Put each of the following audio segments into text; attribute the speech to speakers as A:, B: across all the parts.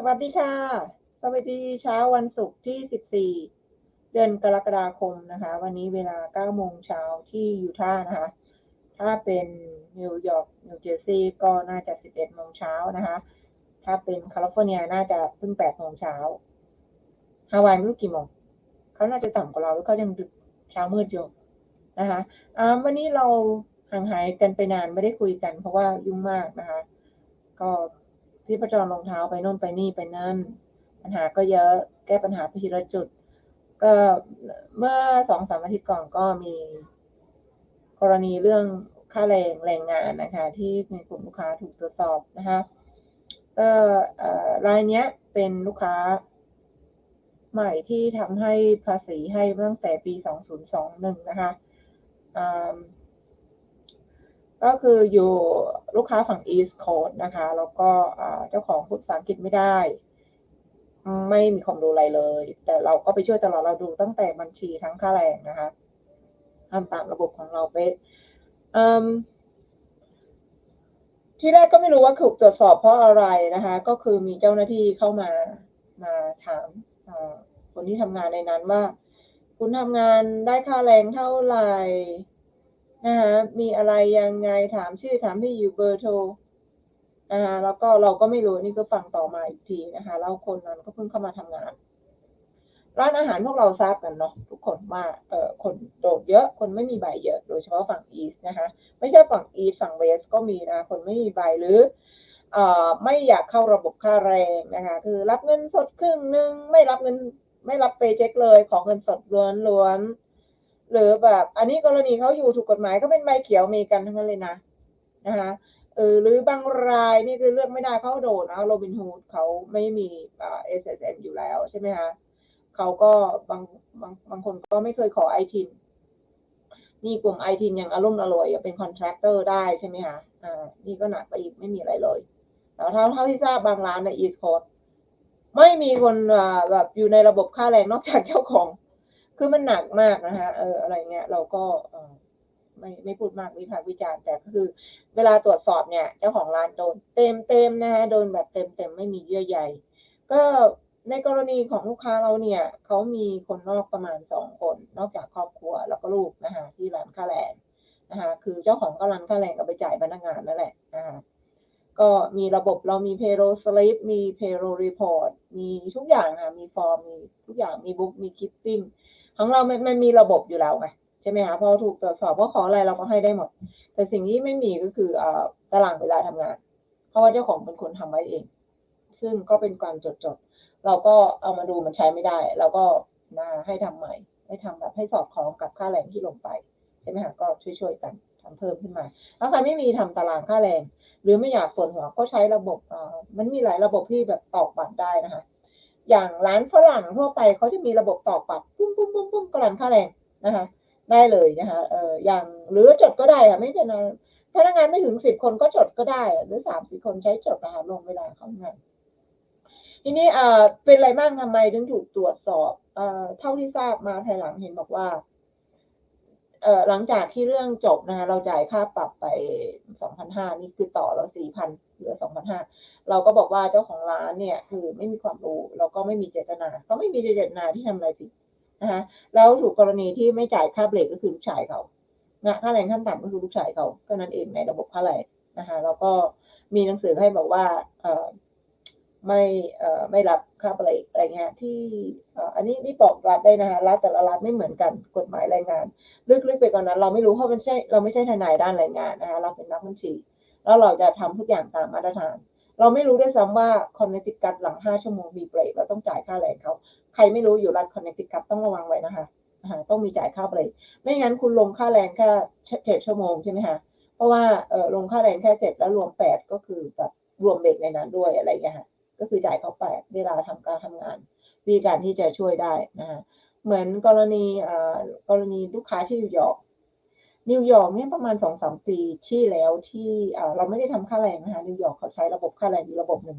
A: สวัสดีค่ะ สวัสดีเช้าวันศุกร์ที่ 14 เดือนกรกฎาคมนะคะ วันนี้เวลา 9 โมงเช้าที่ยูทาห์นะคะ ถ้าเป็นนิวยอร์กนิวเจอร์ซีย์ก็น่าจะ 11 โมงเช้านะคะ ถ้าเป็นแคลิฟอร์เนียน่าจะเพิ่ง 8 โมงเช้าฮาวายไม่รู้กี่โมงเขาน่าจะต่ำกว่าเราแล้วก็ยังดึกเช้ามืดอยู่นะคะวันนี้เราห่างหายกันไปนานไม่ได้คุยกัน เพราะว่ายุ่งมากนะคะ ก็ ที่ประจรรองเท้าไปโน่นไปนี่ไปนั่น ปัญหาก็เยอะแก้ปัญหาไปทีละจุด ก็เมื่อสองสามอาทิตย์ก่อนก็มี กรณีเรื่องค่าแรงแรงงานนะคะ ที่ในกลุ่มลูกค้าถูกตรวจสอบนะคะก็รายเนี้ยเป็นลูกค้าใหม่ที่ทำให้ภาษีให้ตั้งแต่ปี 2021 นะคะ ก็คืออยู่ลูกค้าฝั่ง East Coast นะคะ แล้วก็เจ้าของพูดภาษาอังกฤษไม่ได้ ไม่มีความรู้อะไรเลย แต่เราก็ไปช่วยตลอดเราดูตั้งแต่บัญชีทั้งค่าแรงนะคะทำตามระบบของเราเป๊ะที่แรกก็ไม่รู้ว่าถูกตรวจสอบเพราะอะไรนะคะ ก็คือมีเจ้าหน้าที่เข้ามามาถามคนที่ทำงานในนั้นว่า คุณทำงานได้ค่าแรงเท่าไหร่ นะคะมีอะไรยังไงถามชื่อถามที่อยู่เบอร์โทรนะคะแล้วก็เราก็ไม่รู้นี่ก็ฟังต่อมาอีกทีนะคะแล้วคนนั้นก็เพิ่งเข้ามาทำงาน ร้านอาหารพวกเราทราบกันเนาะทุกคนว่าเอ่อคนโดดเยอะ คนไม่มีใบเยอะโดยเฉพาะฝั่งอีสนะคะ ไม่ใช่ฝั่งอีสฝั่งเวสก็มีนะคนไม่มีใบหรือเอ่อไม่อยากเข้าระบบค่าแรงนะคะ คือรับเงินสดครึ่งหนึ่งไม่รับเงินไม่รับเปย์เช็คเลย ขอเงินสดล้วนๆ หรือแบบ อันนี้กรณีเขาอยู่ถูกกฎหมายก็เป็นใบเขียวเมริกันทั้งนั้นเลยนะนะคะเออหรือบางรายนี่คือเลือกไม่ได้เขาโดนนะโรบินฮูดเขาไม่มีเอ่อ SSN อยู่แล้วใช่ไหมคะเขาก็บางบางบางคนก็ไม่เคยขอไอทินมีกลุ่มไอทินยังอารมณ์อร่อยเป็นคอนแทคเตอร์ได้ใช่ไหมคะอ่านี่ก็หนักไปอีกไม่มีอะไรเลยแล้วเท่าเท่าที่ทราบบางร้านในอีสโคดไม่มีคนแบบอยู่ในระบบค่าแรงนอกจากเจ้าของ คือมันหนักมากนะคะเอออะไรเงี้ยเราก็ไม่ไม่พูดมากวิพากษ์วิจารณ์แต่ก็คือ เวลาตรวจสอบเนี่ยเจ้าของร้านโดนเต็มเต็มนะคะโดนแบบเต็มเต็มไม่มีเยื่อใยก็ในกรณีของลูกค้าเราเนี่ยเขามีคนนอกประมาณสองคน นอกจากครอบครัวแล้วก็ลูกนะคะที่ร้านค่าแรงนะคะคือเจ้าของก็ร้านค่าแรงก็ไปจ่ายพนักงานนั่นแหละนะคะก็มีระบบเรามี payroll slip มี payroll report มีทุกอย่างค่ะมีฟอร์มมีทุกอย่างมีบุ๊กมี keeping ของเรามันมันมีระบบอยู่แล้วไงใช่ไหมคะพอถูกตรวจสอบว่าขออะไรเราก็ให้ได้หมด แต่สิ่งที่ไม่มีก็คืออ่าตารางเวลาทำงาน เพราะว่าเจ้าของเป็นคนทำไว้เอง ซึ่งก็เป็นการจดจดเราก็เอามาดูมันใช้ไม่ได้ เราก็มาให้ทำใหม่ ให้ทำแบบให้สอดคล้องกับค่าแรงที่ลงไปใช่ไหมคะก็ช่วยๆกันทำเพิ่มขึ้นมาถ้าใครไม่มีทำตารางค่าแรง หรือไม่อยากปวดหัวก็ใช้ระบบอ่ามันมีหลายระบบที่แบบตอกบัตรได้นะคะ อย่างร้านฝรั่งทั่วไปเขาจะมีระบบตอปรับปุ้มปุ้มปุ้มปุ้มกรันค่าแรงนะคะ ได้เลยนะคะเอออย่างหรือจดก็ได้ค่ะไม่เป็นไรพนักงานไม่ถึงสิบคนก็จดก็ได้ หรือสามสี่คนใช้จดนะคะลงเวลาเขางานทีนี้เออเป็นอะไรบ้างทำไมถึงถูกตรวจสอบเออเท่าที่ทราบมาภายหลังเห็นบอกว่า เอ่อหลังจากที่เรื่องจบนะคะเราจ่ายค่าปรับไปสองพันห้านี่คือต่อเราสี่พันเหลือสองพันห้าเราก็บอกว่าเจ้าของร้านเนี่ยคือไม่มีความรู้แล้วก็ไม่มีเจตนาเขาไม่มีเจตนาที่ทำอะไรผิดนะคะแล้วถูกกรณีที่ไม่จ่ายค่าเบรกก็คือลูกชายเขานะค่าแรงขั้นต่ำก็คือลูกชายเขาก็นั้นเองในระบบค่าแรงนะคะแล้วก็มีหนังสือให้บอกว่าเอ่อ ไม่ไม่รับค่าบรกอะไรเงี้ยที่อันนี้นี่บอกรัฐได้นะคะรัฐแต่ละรัฐไม่เหมือนกันกฎหมายแรงงาน ลึกๆไปกว่านนั้น เราไม่รู้เพราะมันใช่เราไม่ใช่ทนายด้านแรงงานนะคะเราเป็นนักบัญชี แล้วเราจะทำทุกอย่างตามมาตรฐาน เราไม่รู้ด้วยซ้ำว่าคอนเนติคัตหลัง5ชั่วโมงมีเบรกเราต้องจ่ายค่าแรงเขาใครไม่รู้อยู่รัฐคอนเนติคัตต้องระวังไว้นะคะต้องมีจ่ายค่าเบรกไม่งั้นคุณลงค่าแรงแค่เจ็ดชั่วโมงใช่ไหมคะเพราะว่าลงค่าแรงแค่เจ็ดแล้วรวมแปดก็คือแบบรวมเบรกในนั้นด้วยอะไรอย่างเงี้ยค่ะ ก็คือจ่ายเขาแปดเวลาทำการทำงานวิธีการที่จะช่วยได้นะคะเหมือนกรณีอ่ากรณีลูกค้าที่นิวยอร์กนิวยอร์กเนี่ยประมาณสองสามปีที่แล้วที่อ่าเราไม่ได้ทำค่าแรงนะคะนิวยอร์กเขาใช้ระบบค่าแรงอยู่ระบบหนึ่ง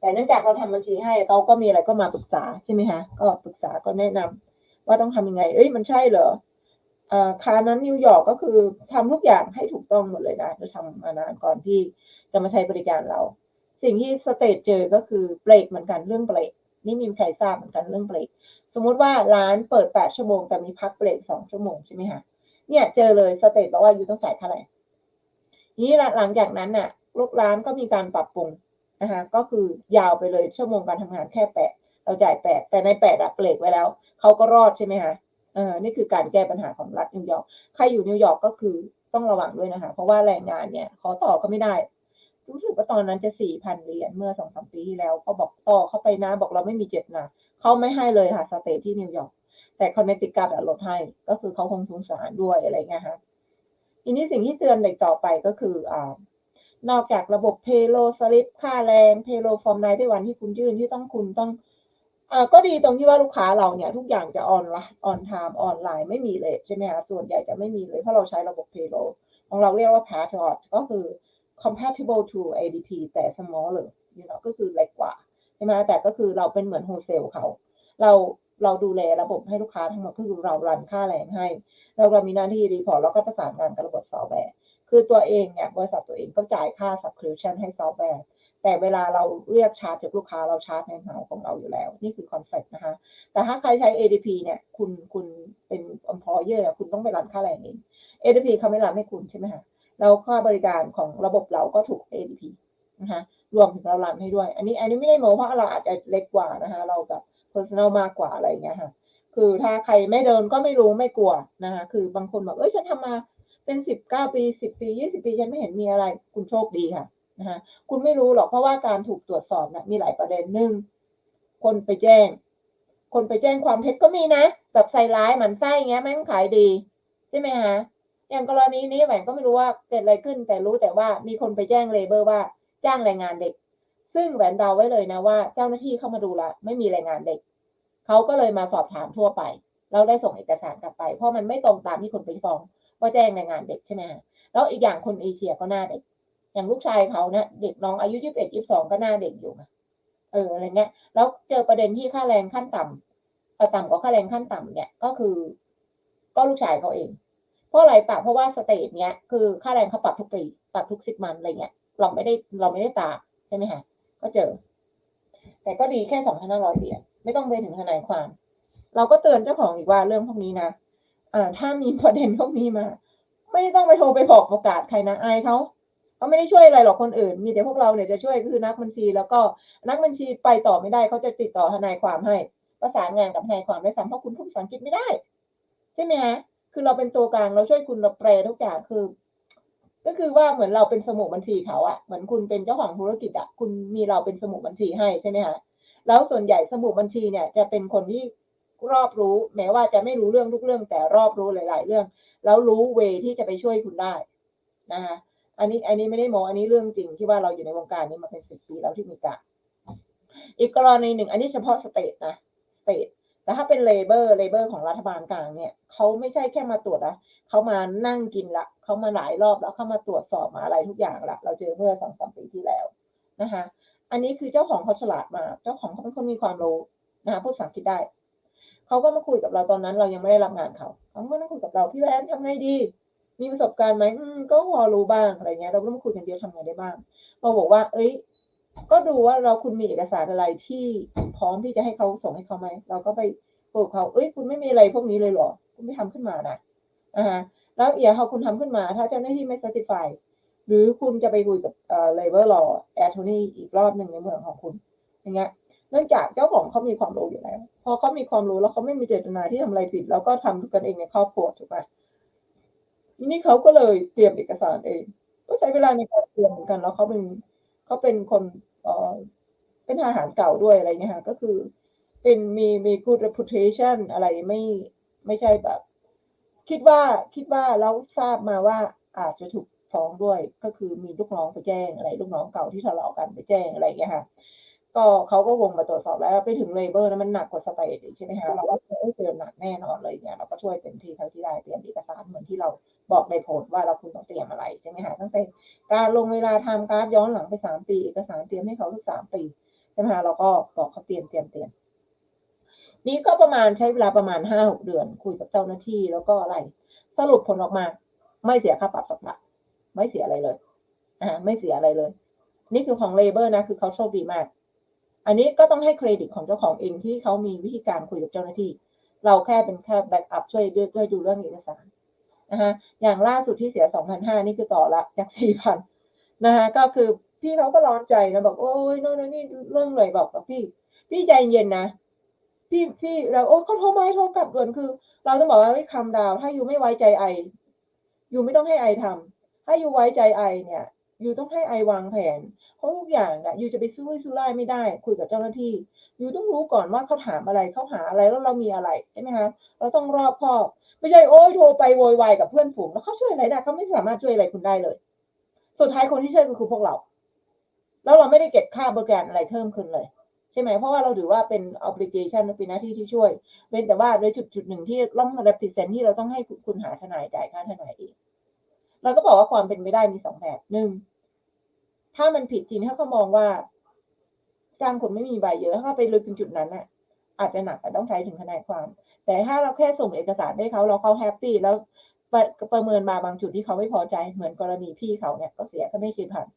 A: แต่เนื่องจากเราทำบัญชีให้เขาก็มีอะไรก็มาปรึกษาใช่ไหมคะก็ปรึกษาก็แนะนำว่าต้องทำยังไง เอ้ยมันใช่เหรออ่อคานั้นนิวยอร์กก็คือทำทุกอย่างให้ถูกต้องหมดเลยนะเราทำมานานก่อนที่จะมาใช้บริการเรา สิ่งที่สเตทเจอก็คือเบรกเหมือนกันเรื่องเบรกนี่มีใครทราบเหมือนกันเรื่องเบรกสมมุติว่าร้านเปิดแปดชั่วโมงแต่มีพักเบรกสองชั่วโมงใช่ไหมคะเนี่ยเจอเลยสเตทบอกว่าอยู่ต้องจ่ายเท่าไหร่นี้หลังจากนั้นน่ะลูกร้านก็มีการปรับปรุงนะคะก็คือยาวไปเลยชั่วโมงการทำงานแค่แปดเราจ่ายแปดแต่ในแปดอะเบรกไว้แล้วเขาก็รอดใช่ไหมคะเออนี่คือการแก้ปัญหาของรัฐนิวยอร์กใครอยู่นิวยอร์กก็คือต้องระวังด้วยนะคะ เพราะว่าแรงงานเนี่ยขอต่อก็ไม่ได้ รู้สึกว่าตอนนั้นจะสี่พันเหรียญเมื่อสองสามปีที่แล้วเขาบอกต่อเข้าไปนะบอกเราไม่มีเจ็บนะเขาไม่ให้เลยค่ะสเตทที่นิวยอร์กแต่คอนเนตติคัตลดให้ ก็คือเขาคงสงสารด้วยอะไรเงี้ยค่ะทีนี้สิ่งที่เตือนเด็กต่อไปก็คืออ่านอกจากระบบเพโลสลิปค่าแรงเพโลฟอร์มไนที่วันที่คุณยื่นที่ต้องคุณต้องอ่าก็ดีตรงที่ว่าลูกค้าเราเนี่ย ทุกอย่างจะออนไลน์ออนไทม์ออนไลน์ไม่มีเลยใช่ไหมคะส่วนใหญ่จะไม่มีเลยเพราะเราใช้ระบบเพโลของเราเรียกว่า Patriot ก็คือ compatible to ADP แต่ smaller you know ก็คือเล็กกว่าใช่ไหมแต่ก็คือเราเป็นเหมือนโฮเซลเขาเราเราดูแลระบบให้ลูกค้าทั้งหมดก็คือเรารันค่าแรงให้ เราเรามีหน้าที่รีพอร์ตแล้วก็ประสานงานกับระบบซอฟต์แวร์คือตัวเองเนี่ยบริษัทตัวเองก็จ่ายค่า subscription ให้ซอฟต์แวร์แต่เวลาเราเรียกชาร์จจากลูกค้าเราชาร์จในเฮาของเราอยู่แล้ว นี่คือคอนเซ็ปต์นะคะ แต่ถ้าใครใช้ ADP เนี่ยคุณคุณเป็น employer คุณต้องไปรันค่าแรงเอง ADP เขาไม่รันให้คุณใช่ไหมคะ แล้วค่าบริการของระบบเราก็ถูก ADP นะคะรวมถึงเรารันให้ด้วย อันนี้อันนี้ไม่ได้โมเพราะเราอาจจะเล็กกว่านะคะเราแบบ personal มากกว่าอะไรอย่างเงี้ยค่ะคือถ้าใครไม่เดินก็ไม่รู้ไม่กลัวนะคะคือบางคนบอกเอ้ยฉันทำมาเป็นสิบเก้าปีสิบปียี่สิบปีฉันไม่เห็นมีอะไร คุณโชคดีค่ะนะคะคุณไม่รู้หรอกเพราะว่าการถูกตรวจสอบนะมีหลายประเด็นหนึ่งคนไปแจ้ง คนไปแจ้งความเท็จก็มีนะ แบบใส่ร้ายหมันไส้เงี้ยแม่งขายดีใช่ไหมคะ อย่างกรณีนี้แหวนก็ไม่รู้ว่าเกิดอะไรขึ้น แต่รู้แต่ว่ามีคนไปแจ้งเลเบอร์ว่าจ้างแรงงานเด็ก ซึ่งแหวนเดาไว้เลยนะว่าเจ้าหน้าที่เข้ามาดูละไม่มีแรงงานเด็กเขาก็เลยมาสอบถามทั่วไป เราได้ส่งเอกสารกลับไป เพราะมันไม่ตรงตามที่คนไปฟ้องว่าแจ้งแรงงานเด็กใช่ไหมคะแล้วอีกอย่างคนเอเชียก็หน้าเด็ก อย่างลูกชายเขาเนี่ยเด็กน้องอายุยี่สิบเอ็ดยี่สิบสองก็หน้าเด็กอยู่เอออะไรเงี้ยแล้วเจอประเด็นที่ค่าแรงขั้นต่ำเออต่ำกว่าค่าแรงขั้นต่ำเนี่ยก็คือ ก็ลูกชายเขาเอง เพราะอะไรปะเพราะว่าสเตทเนี้ยคือค่าแรงเขาปรับทุกปีปรับทุกสิบมันอะไรเงี้ยเราไม่ได้เราไม่ได้ตามใช่ไหมคะก็เจอ แต่ก็ดีแค่สองพันห้าร้อยเหรียญไม่ต้องไปถึงทนายความ เราก็เตือนเจ้าของอีกว่าเรื่องพวกนี้นะอ่าถ้ามีประเด็นพวกนี้มา ไม่ต้องไปโทรไปบอกประกาศใครนะอายเขาเขาไม่ได้ช่วยอะไรหรอกคนอื่น มีแต่พวกเราเนี่ยจะช่วยก็คือนักบัญชี แล้วก็นักบัญชีไปต่อไม่ได้เขาจะติดต่อทนายความให้ประสานงานกับทนายความได้ซ้ำเพราะคุณพูดภาษาอังกฤษไม่ได้ ใช่ไหมฮะ คือเราเป็นตัวกลางเราช่วยคุณเราแปลทุกอย่างคือ ก็คือว่าเหมือนเราเป็นสมุดบัญชีเขาอะเหมือนคุณเป็นเจ้าของธุรกิจอะคุณมีเราเป็นสมุดบัญชีให้ใช่ไหมคะแล้วส่วนใหญ่สมุดบัญชีเนี่ย จะเป็นคนที่รอบรู้ แม้ว่าจะไม่รู้เรื่องทุกเรื่อง แต่รอบรู้หลาย ๆ เรื่อง แล้วรู้เวที่จะไปช่วยคุณได้นะคะอันนี้อันนี้ไม่ได้โมอันนี้เรื่องจริงที่ว่าเราอยู่ในวงการนี้มาเป็นสิบปีแล้วที่มีการอีกกรณีหนึ่ง อันนี้เฉพาะสเตทนะสเตท แต่ถ้าเป็นเลเบอร์เลเบอร์ของรัฐบาลกลางเนี่ยเขาไม่ใช่แค่มาตรวจนะเขามานั่งกินละเขามาหลายรอบแล้วเขามาตรวจสอบมาอะไรทุกอย่างละเราเจอเมื่อสองสามปีที่แล้วนะคะ อันนี้คือเจ้าของเขาฉลาดมากเจ้าของเขาเป็นคนมีความรู้นะคะพูดภาษาอังกฤษได้เขาก็มาคุยกับเราตอนนั้น เรายังไม่ได้รับงานเขาเขาก็นั่งคุยกับเราพี่แวนทำไงดีมีประสบการณ์ไหมมก็พอรู้บ้างอะไรเงี้ย เราก็ต้องคุยกันเดียวทำไงได้บ้างเราบอกว่า เอ้ย ก็ดูว่าเราคุณมีเอกสารอะไรที่พร้อมที่จะให้เขาส่งให้เขาไหม เราก็ไป ปลูกเขาเอ้ยคุณไม่มีอะไรพวกนี้เลยหรอ คุณไม่ทำขึ้นมานะอ่าแล้วเอียเขาคุณทำขึ้นมา ถ้าเจ้าหน้าที่ไม่ certify หรือคุณจะไปคุยกับเอ่อ labor law attorney อีกรอบหนึ่งในเมืองของคุณอย่างเงี้ยเนื่องจากเจ้าของเขามีความรู้อยู่แล้ว พอเขามีความรู้แล้วเขาไม่มีเจตนาที่ทำอะไรผิด แล้วก็ทำกันเองในครอบครัวถูกไหมนี้เขาก็เลยเตรียมเอกสารเอง ก็ใช้เวลาในการเตรียมเหมือนกันแล้วเขาเป็นเขาเป็นคนเอ่อเป็นทหารเก่าด้วยอะไรเงี้ยค่ะก็คือ เป็นมีมี good reputation อะไรไม่ไม่ใช่แบบ คิดว่าคิดว่าแล้วทราบมาว่าอาจจะถูกฟ้องด้วยก็คือมีลูกน้องไปแจ้งอะไรลูกน้องเก่าที่ทะเลาะกันไปแจ้งอะไรเงี้ยค่ะ ก็เขาก็วงมาตรวจสอบแล้วไปถึงเลเบอร์นะมันหนักกว่าสเตทอีกใช่ไหมคะเราก็เจอหนักแน่นอนเลยเนี่ยเราก็ช่วยเต็มที่เท่าที่ได้เตรียมเอกสารเหมือนที่เราบอกในโพสต์ว่าเราคุณต้องเตรียมอะไรใช่ไหมคะตั้งแต่การลงเวลาทำการย้อนหลังไปสามปีเอกสารเตรียมให้เขาทุกสามปีใช่ไหมคะเราก็บอกเขาเตรียมเตรียมเตรียม นี่ก็ประมาณใช้เวลาประมาณห้าหกเดือน คุยกับเจ้าหน้าที่แล้วก็อะไร สรุปผลออกมา ไม่เสียค่าปรับสักบาทไม่เสียอะไรเลยอ่าไม่เสียอะไรเลย นี่คือของเลเบอร์นะ คือเขาโชคดีมาก อันนี้ก็ต้องให้เครดิตของเจ้าของเองที่เขามีวิธีการคุยกับเจ้าหน้าที่ เราแค่เป็นแค่แบ็กอัพช่วยด้วยด้วยดูเรื่องเอกสารนะคะอย่างล่าสุดที่เสีย2,500นี่คือต่อละจาก4,000นะคะก็คือพี่เขาก็ร้อนใจนะบอกโอ้ยโน่นนี่เรื่องเลยบอกกับพี่พี่ใจเย็นนะ พี่พี่เราโอ้เขาโทรมาให้โทรกลับด่วนคือ เราต้องบอกว่าเฮ้คำดาว ถ้าอยู่ไม่ไว้ใจไออยู่ไม่ต้องให้ไอทำถ้าอยู่ไว้ใจไอเนี่ยอยู่ต้องให้ไอวางแผน เพราะทุกอย่างอะอยู่จะไปซื้อซื้อไล่ไม่ได้ คุยกับเจ้าหน้าที่อยู่ต้องรู้ก่อนว่าเขาถามอะไรเขาหาอะไรแล้วเรามีอะไรใช่ไหมคะเราต้องรอบคอบไม่ใช่โอ้ยโทรไปโวยวายกับเพื่อนฝูงแล้วเขาช่วยอะไรได้เขาไม่สามารถช่วยอะไรคุณได้เลย สุดท้ายคนที่ช่วยก็คือพวกเรา แล้วเราไม่ได้เก็บค่าบริการอะไรเพิ่มขึ้นเลย ใช่ไหมเพราะว่าเราถือว่าเป็น obligation เป็นหน้าที่ที่ช่วยเว้นแต่ว่าในจุดจุดหนึ่งที่ต้อง represent ที่เราต้องให้คุณหาทนายจ่ายค่าทนายเองเราก็บอกว่าความเป็นไปได้มีสองแบบหนึ่งถ้ามันผิดจริงถ้าเขามองว่าจ้างคนไม่มีใบเยอะถ้าเขาไปลึกถึงจุดนั้นน่ะอาจจะหนักแต่ต้องใช้ถึงทนายความ แต่ถ้าเราแค่ส่งเอกสารให้เขาเราเขาแฮปปี้แล้วประประเมินมาบางจุดที่เขาไม่พอใจเหมือนกรณีพี่เขาเนี่ยก็เสียก็ไม่คิดผ่าน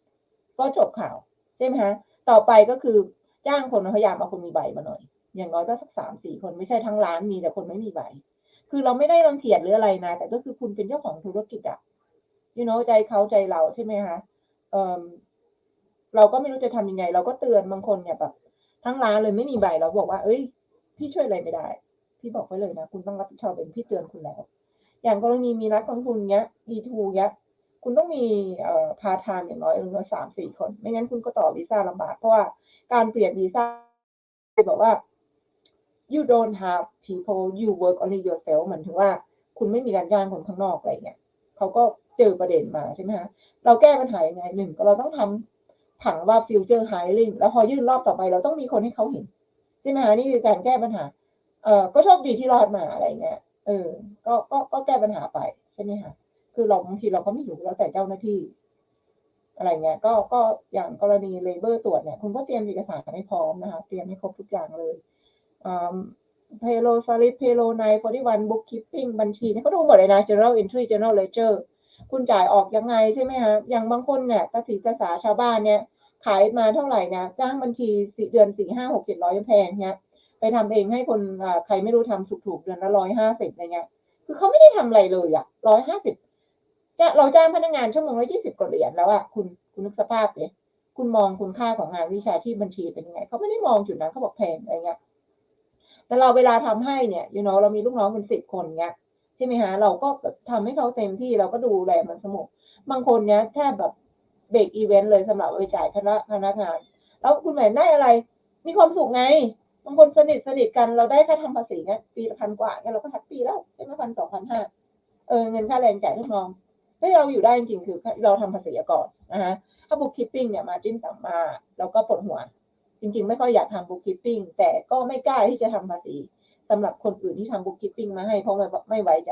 A: ก็จบข่าวใช่ไหมคะต่อไปก็คือ จ้างคนพยายามเอาคนมีใบมาหน่อย อย่างน้อยก็สักสามสี่คนไม่ใช่ทั้งร้านมีแต่คนไม่มีใบ คือเราไม่ได้รังเกียจหรืออะไรนะ แต่ก็คือคุณเป็นเจ้าของธุรกิจอะยูโนใจเขาใจเราใช่ไหมคะเออเราก็ไม่รู้จะทำยังไง เราก็เตือนบางคนเนี่ยแบบทั้งร้านเลยไม่มีใบเราบอกว่า เอ้ย พี่ช่วยอะไรไม่ได้ พี่บอกไว้เลยนะ คุณต้องรับผิดชอบเองพี่เตือนคุณแล้ว อย่างกรณีมีนักลงทุนเนี้ยดีทูเนี้ยคุณต้องมีเอ่อพาทามอย่างน้อยอย่างน้อยสามสี่คน ไม่งั้นคุณก็ต่อวีซ่าลำบากเพราะว่า การเปลี่ยนวีซ่าบอกว่า you don't have people you work only yourself เหมือนถึงว่า คุณไม่มีการจ้างคนข้างนอกอะไรเงี้ยเขาก็เจอประเด็นมาใช่ไหมคะเราแก้ปัญหายังไงหนึ่งก็เราต้องทำผังว่า future hiring แล้วพอยื่นรอบต่อไปเราต้องมีคนให้เขาเห็นใช่ไหมคะนี่คือการแก้ปัญหา เอ่อก็โชคดีที่รอดมาอะไรเงี้ยเออ ก็ก็ก็แก้ปัญหาไปใช่ไหมคะคือเราบางทีเราก็ไม่อยู่แล้วแต่เจ้าหน้าที่ อะไรเงี้ยก็ก็อย่างกรณีเลเบอร์ตรวจเนี่ยคุณก็เตรียมเอกสารให้พร้อมนะคะ เตรียมให้ครบทุกอย่างเลยเพโลสลิปเพโลไนฟอร์ดีวันบุ๊กคิปปิ้งบัญชีเนี่ยเขาดูหมดเลยนะ general entry general ledger คุณจ่ายออกยังไงใช่ไหมคะอย่างบางคนเนี่ยตาสีตาสาชาวบ้านเนี่ย ขายมาเท่าไหร่นะจ้างบัญชีสี่เดือนสี่ห้าหกเจ็ดร้อยแพงเนี่ยไปทำเองให้คนใครไม่รู้ทำถูกๆเดือนละร้อยห้าสิบอะไรเงี้ยคือเขาไม่ได้ทำอะไรเลยอะร้อยห้าสิบ เราจ้างพนักงานชั่วโมงละยี่สิบกว่าเหรียญแล้วอะคุณคุณนึกสภาพเลยคุณมองคุณค่าของงานวิชาชีพบัญชีเป็นยังไงเขาไม่ได้มองจุดนั้นเขาบอกแพงอะไรเงี้ยแต่เราเวลาทำให้เนี่ยยูโนเรามีลูกน้องเป็นสิบคนเงี้ยใช่ไหมฮะเราก็ทำให้เขาเต็มที่เราก็ดูแลมันสมบบางคนเนี้ยแทบแบบเบรกอีเวนต์เลยสำหรับไปจ่ายคณะพนักงาน แล้วคุณแหม่ได้อะไร มีความสุขไงบางคนสนิทสนิทกันเราได้ค่าทำภาษีเนี่ยปีละพันกว่าเนี่ยเราก็แฮปปี้แล้วใช่ไหมพันสองพันห้าเออเงินค่าแรงจ่ายลูกน้อง ให้เราอยู่ได้จริงๆคือเราทำภาษีก่อนนะฮะถ้าบุ๊กคิปปิ้งเนี่ยมาจิ้นต่ำมาเราก็ปวดหัว จริง ๆ ไม่ค่อยอยากทำบุ๊กคิปปิ้งแต่ก็ไม่กล้าที่จะทำภาษีสำหรับคนอื่นที่ทำบุ๊กคิปปิ้งมาให้เพราะไม่ไม่ไว้ใจ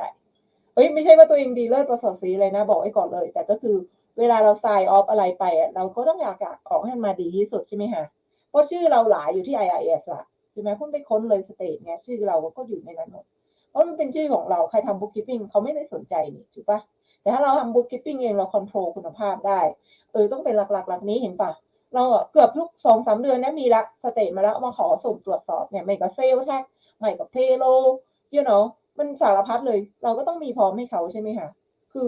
A: เฮ้ยไม่ใช่ว่าตัวเองดีเลิศประเสริฐสีเลยนะ บอกไว้ก่อนเลย แต่ก็คือเวลาเรา sign off อะไรไปอะเราก็ต้องอยากออกให้มันมาดีที่สุดใช่ไหมฮะเพราะชื่อเราหลายอยู่ที่ IIS ละใช่ไหมคุณไปค้นเลยสเตทเนี่ยชื่อเราก็อยู่ในนั้นหมดเพราะมันเป็นชื่อของเราใครทำบุ๊กคิปปิ้งเขาไม่ได้สนใจนี่ถูกปะ แต่ถ้าเราทำบุ๊กคิปปิ้งเองเราคอนโทรลคุณภาพได้ เออต้องเป็นหลักๆหลักนี้เห็นปะเราเกือบทุกสองสามเดือนเนี่ยมีละสเตทมาแล้วมาขอส่งตรวจสอบเนี่ยไม่กับเซลแท็กไม่กับเพโลยูโนมันสารพัดเลย เราก็ต้องมีพร้อมให้เขาใช่ไหมคะคือ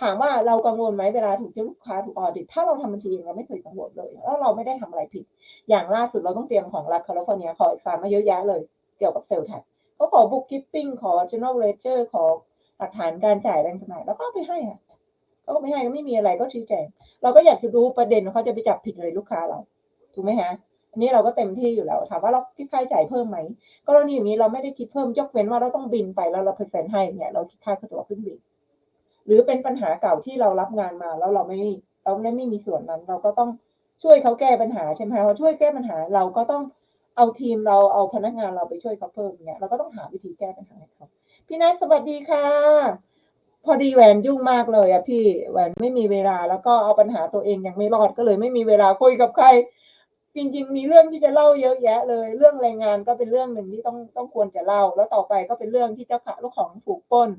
A: ถามว่าเรากังวลไหมเวลาถูกเจ้าลูกค้าถูกออดิตถ้าเราทำบัญชีเองเราไม่เคยกังวลเลยแล้วเราไม่ได้ทำอะไรผิด อย่างล่าสุดเราต้องเตรียมของรัฐแคลิฟอร์เนียขอเอกสารมาเยอะแยะเลย เกี่ยวกับเซลล์แท็กเขาขอบุ๊กคิปปิ้งขอ general ledger ขอ หลักฐานการจ่ายแรงจำหน่ายแล้วก็ไปให้ค่ะเขาก็ไม่ให้ก็ไม่มีอะไรก็ชี้แจงเราก็อยากจะรู้ประเด็นเขาจะไปจับผิดอะไรลูกค้าเราถูกไหมฮะอันนี้เราก็เต็มที่อยู่แล้วถามว่าเราคิดค่าใช้จ่ายเพิ่มไหมกรณีอย่างนี้เราไม่ได้คิดเพิ่มยกเว้นว่าเราต้องบินไปแล้วเราเปอร์เซ็นต์ให้เนี่ยเราคิดค่าตัวขึ้นบิน หรือเป็นปัญหาเก่าที่เรารับงานมาแล้วเราไม่เราไม่มีส่วนนั้น เราก็ต้องช่วยเขาแก้ปัญหาใช่ไหมคะพอช่วยแก้ปัญหาเราก็ต้องเอาทีมเราเอาพนักงานเราไปช่วยเขาเพิ่มเนี่ยเราก็ต้องหาวิธีแก้ปัญหาให้เขา พี่นัทสวัสดีค่ะ พอดีแหวนยุ่งมากเลยอะพี่แหวนไม่มีเวลาแล้วก็เอาปัญหาตัวเองยังไม่รอดก็เลย ไม่มีเวลาคุยกับใคร จริง ๆ มีเรื่องที่จะเล่าเยอะแยะ เลย เรื่องแรงงานก็เป็นเรื่องหนึ่งที่ต้องต้องควรจะเล่า แล้วต่อไปก็เป็นเรื่องที่เจ้าขาลูกของถูกป้น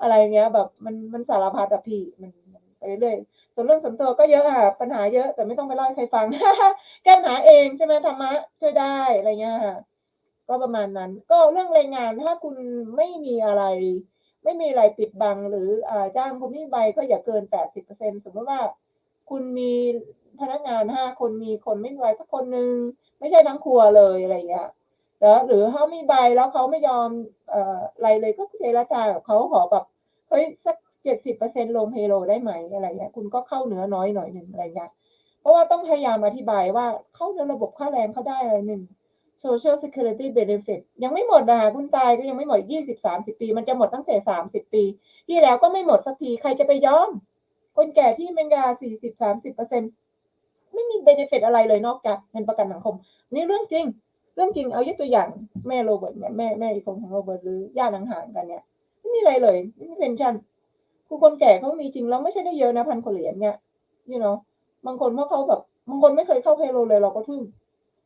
A: อะไรเงี้ย แบบมันมันสารพัดอะพี่มันไปเรื่อยส่วนเรื่องส่วนตัวก็เยอะค่ะปัญหาเยอะแต่ไม่ต้องไปเล่าให้ใครฟังแก้ปัญหาเองใช่ไหมธรรมะช่วยได้อะไรเงี้ยค่ะ ก็ประมาณนั้น ก็เรื่องแรงงานถ้าคุณไม่มีอะไร ไม่มีอะไรปิดบัง หรืออ่าจ้างคนที่ใบก็อย่าเกินแปดสิบเปอร์เซ็นสมมติว่า คุณมีพนักงานห้าคนมีคนไม่มีใบสักคนหนึ่งไม่ใช่ทั้งครัวเลยอะไรอย่างเงี้ยแล้วหรือเขามีใบแล้วเขาไม่ยอมอะไรเลยก็เจรจากับเขาขอแบบเฮ้ยสักเจ็ดสิบเปอร์เซ็นลงเพโลได้ไหมอะไรเงี้ยคุณก็เข้าเนื้อน้อยหน่อยหนึ่งอะไรเงี้ยเพราะว่าต้องพยายามอธิบายว่าเข้าในระบบค่าแรงเขาได้อะไรหนึ่ง social security benefit ยังไม่หมดนะคะคุณตายก็ยังไม่หมดยี่สิบสามสิบปี มันจะหมดตั้งแต่สามสิบปี ที่แล้วก็ไม่หมดสักที ใครจะไปยอม คนแก่ที่เมกาสี่สิบสามสิบเปอร์เซ็นไม่มีเบนฟิตอะไรเลยนอกจากเงินประกันสังคม นี่เรื่องจริง เรื่องจริงเอายกตัวอย่างแม่โรเบิร์ตเนี่ยแม่แม่อีกคนของโรเบิร์ตหรือญาติห่างกันเนี่ยไม่มีอะไรเลยไม่มีเพนชั่นคือคนแก่เขามีจริงแล้วไม่ใช่ได้เยอะนะพันกว่าเหรียญเนี่ย you know บางคนเพราะเขาแบบบางคนไม่เคยเข้าเพโลเลยเราก็ทึ่ง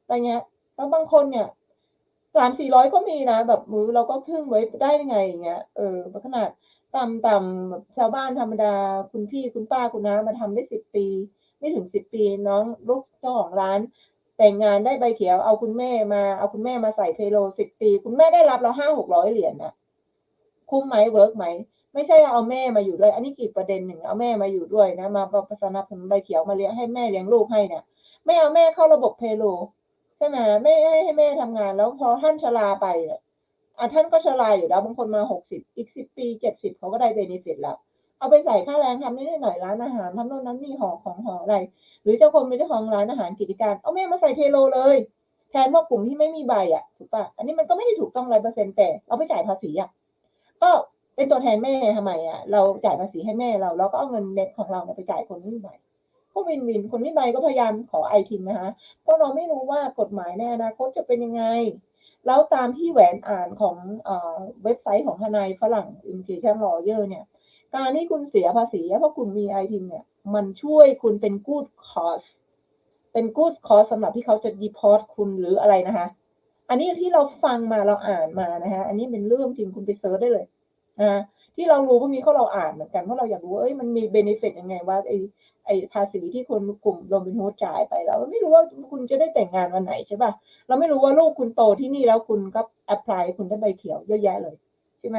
A: อะไรเงี้ย แล้วบางคนเนี่ยสามสี่ร้อยก็มีนะแบบมือเราก็ทึ่งไว้ได้ยังไงอย่างเงี้ยเออขนาดต่ำต่ำแบบชาวบ้านธรรมดา คุณพี่คุณป้าคุณน้ามาทำได้สิบปี ไม่ถึงสิบปีน้องลูกเจ้าของร้าน แต่งงานได้ใบเขียวเอาคุณแม่มาเอาคุณแม่มาใส่เพโลสิบปี คุณแม่ได้รับเราห้าหกร้อยเหรียญนะคุ้มไหมเวิร์กไหมไม่ใช่เอาแม่มาอยู่ด้วยอันนี้กี่ประเด็นหนึ่งเอาแม่มาอยู่ด้วยนะมาสนับสนุนใบเขียวมาเลี้ยงให้แม่เลี้ยงลูกให้เนี่ยไม่เอาแม่เข้าระบบเพโล ใช่ไหมไม่ให้ให้แม่ทำงานแล้วพอท่านชราไปอะท่านก็ชราอยู่แล้วบางคนมาหกสิบอีกสิบปีเจ็ดสิบเขาก็ได้เบนฟิตแล้ว เอาไปใส่ค่าแรงทำนิดหน่อยร้านอาหารทำโน่นนั้นนี่ห่อของห่ออะไร หรือเจ้าคนเป็นเจ้าของร้านอาหารกิจการ เอาแม่มาใส่เทโลเลย แทนพวกกลุ่มที่ไม่มีใบอะถูกปะอันนี้มันก็ไม่ได้ถูกต้องร้อยเปอร์เซ็นต์แต่เอาไปจ่ายภาษีอะก็เป็นตัวแทนแม่ทำไมอะเราจ่ายภาษีให้แม่เราเราก็เอาเงินเน็ตของเราไปจ่ายคนไม่มีใบ ก็วินวินคนไม่มีใบก็พยายามขอไอทินนะคะเพราะเราไม่รู้ว่ากฎหมายในอนาคตจะเป็นยังไง แล้วตามที่แหวนอ่านของเว็บไซต์ของทนายฝรั่ง Immigration Lawyer เนี่ย การที่คุณเสียภาษีเพราะคุณมีไอทินเนี่ย มันช่วยคุณเป็น good cause เป็น good cause สำหรับที่เขาจะ deport คุณหรืออะไรนะคะ อันนี้ที่เราฟังมาเราอ่านมานะคะอันนี้เป็นเรื่องจริงคุณไปเซิร์ชได้เลยนะ ที่เรารู้พวกนี้เขาเราอ่านเหมือนกันเพราะเราอยากรู้ว่าเอ้ยมันมีเบนฟิตยังไงว่าไอ้ไอ้ภาษีที่คนกลุ่มโรบินฮูดจ่ายไปเราไม่รู้ว่าคุณจะได้แต่งงานวันไหนใช่ป่ะเราไม่รู้ว่าลูกคุณโตที่นี่แล้วคุณก็แอพพลายคุณได้ใบเขียวเยอะแยะเลย ใช่ไหม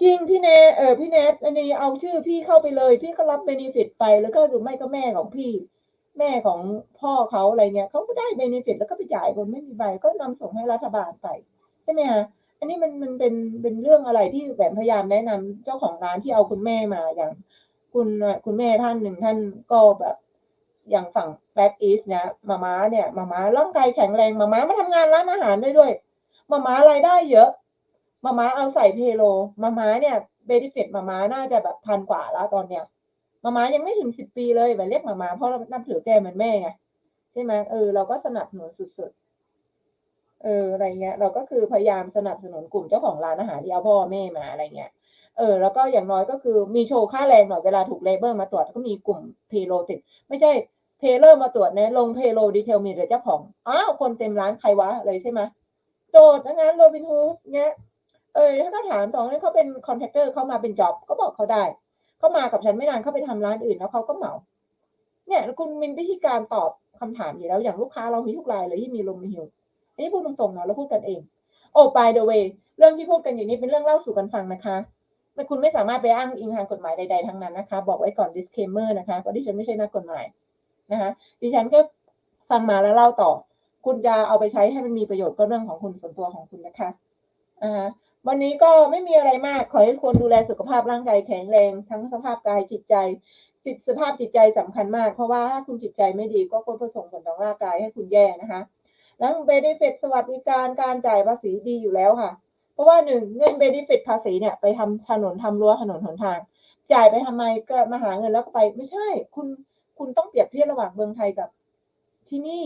A: จริงพี่เนเออพี่เนทอันนี้เอาชื่อพี่เข้าไปเลย พี่ก็รับเบนฟิตไปแล้วก็หรือไม่ก็แม่ของพี่ แม่ของพ่อเขาอะไรเงี้ยเขาก็ได้เบนฟิตแล้วก็ไปจ่ายคนไม่มีใบก็นำส่งให้รัฐบาลไปใช่ไหมฮะ อันนี้มันมันเป็นเป็นเรื่องอะไรที่แบบพยายามแนะนำเจ้าของร้านที่เอาคุณแม่มาอย่างคุณคุณแม่ท่านหนึ่งท่านก็แบบอย่างฝั่งแบ็กอีสเนี่ยมาม้าเนี่ยมาม้าร่างกายแข็งแรงมาม้ามาทำงานร้านอาหารได้ด้วยมาม้ารายได้เยอะมาม้าเอาใส่เพโลมาม้าเนี่ยเบดิฟิตมาม้าน่าจะแบบพันกว่าแล้วตอนเนี้ยมาม้ายังไม่ถึงสิบปีเลยแบบเรียกมาม้าเพราะเรานับถือแกเหมือนแม่ไงใช่ไหมเออเราก็สนับสนุนสุด เอออะไรเงี้ย เราก็คือพยายามสนับสนุนกลุ่มเจ้าของร้านอาหารที่เอาพ่อแม่มาอะไรเงี้ยเออแล้วก็อย่างน้อยก็คือมีโชว์ค่าแรงหน่อยเวลาถูกเลเบอร์มาตรวจก็มีกลุ่มเพโลติด ไม่ใช่เพเลอร์มาตรวจนะลงเพโลดีเทลมีแต่เจ้าของอ้าวคนเต็มร้านใครวะเลยใช่ไหมโดดนะงั้นโรบินฮูดเนี้ยเออถ้าก็ถามตรงนั้นเขาเป็นคอนแทคเตอร์เขามาเป็นจ็อบก็บอกเขาได้เขามากับฉันไม่นานเขาไปทำร้านอื่นแล้วเขาก็เหมาเนี่ยคุณมีวิธีการตอบคำถามอยู่แล้วอย่างลูกค้าเรามีทุกรายเลยที่มีลมมีหิว อันนี้พูดตรงๆนะเราพูดกันเอง โอ้ by the way เรื่องที่พูดกันอยู่นี้เป็นเรื่องเล่าสู่กันฟังนะคะไม่คุณไม่สามารถไปอ้างอิงทางกฎหมายใดๆทั้งนั้นนะคะ บอกไว้ก่อน disclaimer นะคะเพราะดิฉันไม่ใช่นักกฎหมายนะคะดิฉันก็ฟังมาแล้วเล่าต่อ คุณจะเอาไปใช้ให้มันมีประโยชน์ก็เรื่องของคุณส่วนตัวของคุณนะคะอ่าวันนี้ก็ไม่มีอะไรมาก ขอให้ควรดูแลสุขภาพร่างกายแข็งแรง ทั้งสภาพกายจิตใจสิทธิสภาพจิตใจสำคัญมาก เพราะว่าถ้าคุณจิตใจไม่ดีก็ควรส่งผลต่อร่างกายให้คุณแย่นะคะ แล้วเบนฟิตสวัสดิการการจ่ายภาษีดีอยู่แล้วค่ะ เพราะว่าหนึ่งเงินเบนฟิตภาษีเนี่ยไปทำถนนทำรั้วถนนหนทาง จ่ายไปทำไมก็มาหาเงินแล้วไป ไม่ใช่ คุณคุณต้องเปรียบเทียบระหว่างเมืองไทยกับที่นี่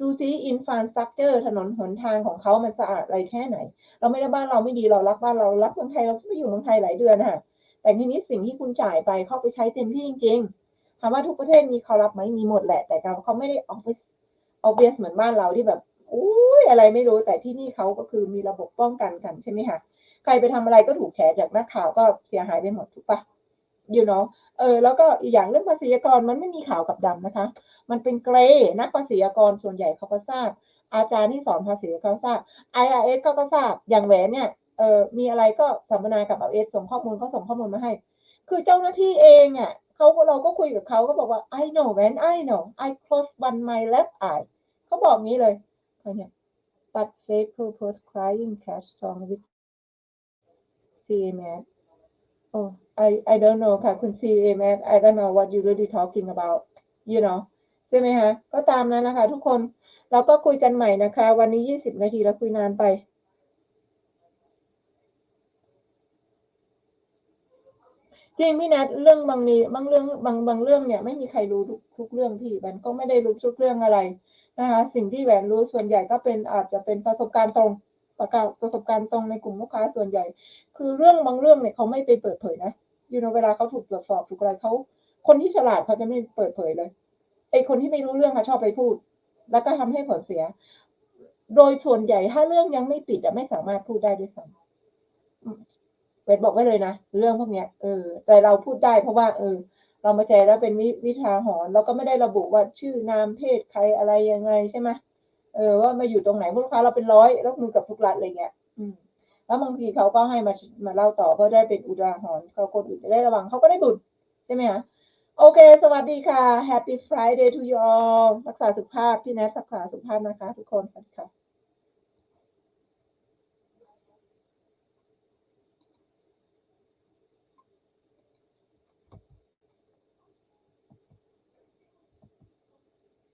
A: ดูซิอินฟานสตั๊กเจอร์ถนนหนทางของเขามันสะอาดอะไรแค่ไหน เราไม่ได้บ้านเราไม่ดีเรารักบ้านเรารักเมืองไทยเราไม่อยู่เมืองไทยหลายเดือนนะคะแต่ทีนี้สิ่งที่คุณจ่ายไปเข้าไปใช้เต็มที่จริงๆถามว่าทุกประเทศมีคอร์รัปไหมมีหมดแหละ แต่เขาไม่ได้ออกไป ออบเวียสเหมือนบ้านเราที่แบบอุ้ยอะไรไม่รู้แต่ที่นี่เขาก็คือมีระบบป้องกันกันใช่ไหมคะใครไปทำอะไรก็ถูกแฉจากนักข่าวก็เสียหายไปหมดถูกปะ you know เออแล้วก็อีกอย่างเรื่องภาษีกรมันไม่มีขาวกับดำนะคะ มันเป็นเกรย์นักภาษีกรส่วนใหญ่เขาก็ทราบ อาจารย์ที่สอนภาษีเขาทราบ IRS เขาก็ทราบอย่างแหวนเนี่ยเออมีอะไรก็สัมมนากับ IRS ส่งข้อมูลเขาส่งข้อมูลมาให้ คือเจ้าหน้าที่เองอะเขาเราก็คุยกับเขาก็บอกว่า I know when I know I close one my left eye เขาบอกงี้เลยเขาเนี่ย but fake purpose crying cash song with CMS oh I I don't know ค่ะ คุณ CMS I don't know what you really talking about you know ใช่ไหมคะก็ตามนั้นนะคะทุกคนเราก็คุยกันใหม่นะคะ วันนี้20นาทีแล้วคุยนานไปจริงพี่แนทเรื่องบางนี้บางเรื่องบางบางเรื่องเนี่ยไม่มีใครรู้ทุกเรื่องพี่แหวนก็ไม่ได้รู้ทุกเรื่องอะไร นะคะสิ่งที่แหวนรู้ส่วนใหญ่ก็เป็นอาจจะเป็นประสบการณ์ตรงประกาศประสบการณ์ตรงในกลุ่มลูกค้าส่วนใหญ่ คือเรื่องบางเรื่องเนี่ยเขาไม่ไปเปิดเผยนะอยู่ในเวลาเขาถูกตรวจสอบถูกอะไรเขาคนที่ฉลาดเขาจะไม่เปิดเผยเลยไอคนที่ไม่รู้เรื่องเขาชอบไปพูด แล้วก็ทำให้ผลเสีย โดยส่วนใหญ่ถ้าเรื่องยังไม่ปิดอะไม่สามารถพูดได้ด้วยซ้ำอืมเวทบอกไว้เลยนะเรื่องพวกเนี้ยเออแต่เราพูดได้เพราะว่า เออ เรามาแชร์แล้วเป็นวิวิทาหรณ์แล้วก็ไม่ได้ระบุว่าชื่อนามเพศใครอะไรยังไงใช่ไหมเออว่ามาอยู่ตรงไหนลูกค้าเราเป็นร้อยแล้วมือกับทุกรัฐอะไรเงี้ยอืมแล้วบางทีเขาก็ให้มามาเล่าต่อเพื่อได้เป็นอุทาหรณ์เขาคนอื่นจะได้ระวังเขาก็ได้บุญใช่ไหมคะโอเค สวัสดีค่ะ Happy Friday to you all รักษาสุขภาพ พี่แนทรักษาสุขภาพนะคะ ทุกคนค่ะ